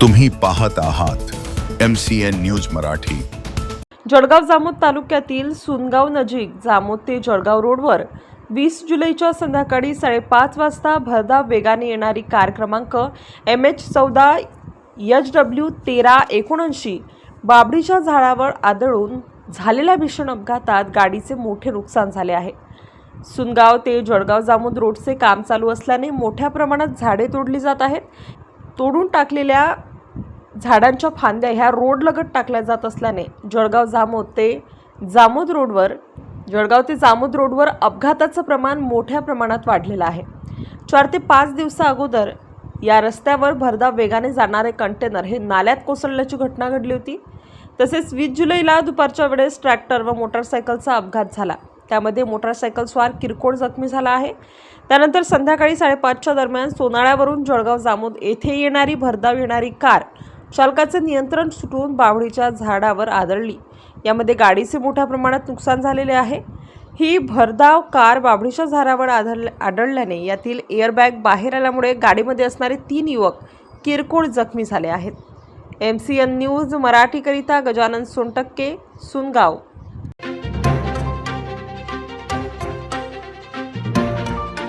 तुम्ही पाहत आहात M C N news Marathi. Jalgaon Jamod तालुक्यातील सुनगाव नजीक जामोद ते जळगाव रोडवर वीस जुलैच्या संध्याकाळी साडेपाच वाजता भरधाव वेगाने येणारी कार क्रमांक एम एच चौदा एच डब्ल्यू तेरा एकोणऐंशी बाबडीच्या झाडावर आदळून झालेल्या भीषण अपघातात गाडीचे मोठे नुकसान झाले आहे. सुनगाव ते जळगाव जामोद रोडचे काम चालू असल्याने मोठ्या प्रमाणात झाडे तोडली जात आहेत. तोडून टाकलेल्या झाडांच्या फांद्या ह्या रोडलगत टाकल्या जात असल्याने जळगाव जामोद ते जामोद रोडवर जळगाव ते जामोद रोडवर अपघाताचं प्रमाण मोठ्या प्रमाणात वाढलेलं आहे. चार ते पाच दिवसा अगोदर या रस्त्यावर भरधाव वेगाने जाणारे कंटेनर हे नाल्यात कोसळल्याची घटना घडली होती. तसेच वीस जुलैला दुपारच्या वेळेस ट्रॅक्टर व मोटारसायकलचा अपघात झाला. त्यामध्ये मोटारसायकल स्वार किरकोळ जखमी झाला आहे. त्यानंतर संध्याकाळी साडेपाचच्या दरम्यान सोनाळ्यावरून जळगाव जामोद येथे येणारी भरधाव येणारी कार चालकाचे नियंत्रण सुटून बावडीच्या झाडावर आदळली. यामध्ये गाडीचे मोठ्या प्रमाणात नुकसान झालेले आहे. ही भरधाव कार बाबडीच्या झाडावर आढळ आढळल्याने यातील एअरबॅग बाहेर आल्यामुळे गाडीमध्ये असणारे तीन युवक किरकोळ जखमी झाले आहेत. एम सी एन न्यूज मराठीकरिता गजानन सोनटक्के सुनगाव.